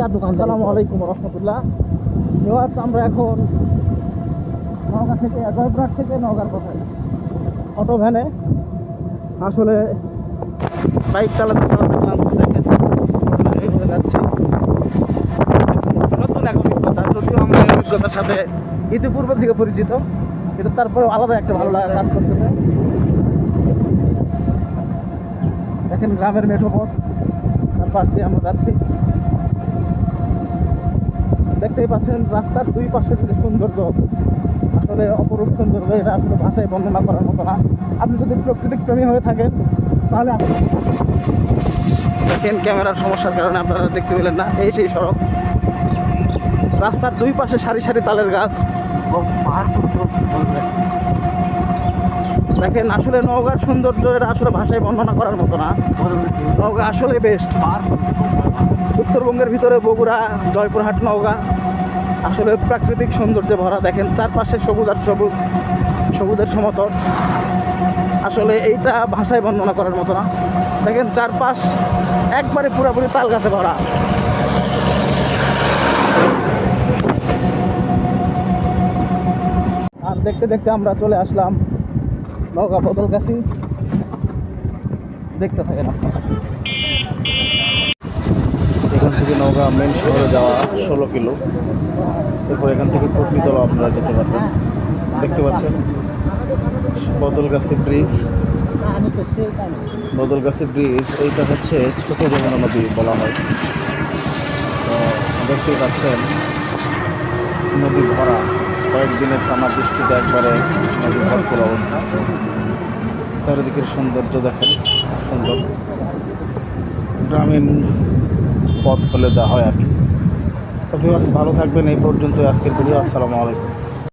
যার দোকান আসসালামু আলাইকুম রহমতুল্লাহ। ভিওয়ার্স আমরা এখন নওগাঁ থেকে, জয়পুরহাট থেকে নওগাঁর পথে। অটো ভ্যানে। আসলে বাইক চালাতে চালাতে ক্লান্ত দেখেন যাচ্ছি। নতুন এক অভিজ্ঞতা, যদিও আমরা অভিজ্ঞতার সাথে ইতিপূর্বে থেকে পরিচিত, কিন্তু তারপরে আলাদা একটা ভালো লাগা কাজ করতেছে। দেখেন গ্রামের মেঠো পথ, তার পাশ দিয়ে আমরা যাচ্ছি। দেখতেই পাচ্ছেন রাস্তার দুই পাশে যে সৌন্দর্য। আসলে অপরূপ সৌন্দর্য এটা আসলে ভাষায় বর্ণনা করার মতো না। আপনি যদি প্রকৃতিক প্রেমী হয়ে থাকেন তাহলে আপনি দেখেন ক্যামেরার সমস্যার কারণে আপনারা দেখতে পেলেন না এই সেই সড়ক। রাস্তার দুই পাশে সারি সারি তালের গাছ। দেখেন আসলে নওগাঁর সৌন্দর্য এটা আসলে ভাষায় বর্ণনা করার মতো না। নওগাঁ আসলে বেস্ট উত্তরবঙ্গের ভিতরে বগুড়া জয়পুরহাট নওগাঁ। আসলে প্রাকৃতিক সৌন্দর্যে ভরা, দেখেন চারপাশে সবুজ আর সবুজ, সবুজের সমতল। আসলে এইটা ভাষায় বর্ণনা করার মতো না। দেখেন চারপাশ একবারে পুরোপুরি তাল গাছে ভরা। আর দেখতে দেখতে আমরা চলে আসলাম নৌকা বদল গাছি দেখতে থাকেন আপনারা। এখান থেকে নওগাঁ মেন শহরে যাওয়া ষোলো কিলো। এরপর এখান থেকে পটনিতলা আপনারা যেতে পারবেন। দেখতে পাচ্ছেন, বদলগাছি ব্রিজ বদলগাছি ব্রিজ এইটা হচ্ছে ছোট যমুনা নদী বলা হয়। তো দেখতেই পাচ্ছেন, নদী ভরা। কয়েকদিনের টানা বৃষ্টিতে একবারে নদী ভরপুর অবস্থা। চারিদিকের সৌন্দর্য দেখেন, সুন্দর। গ্রামীণ পথ হলে যা হয় আর কি। তো ভিউয়ার্স ভালো থাকবেন, এই পর্যন্ত আজকের ভিডিও আসসালামু আলাইকুম।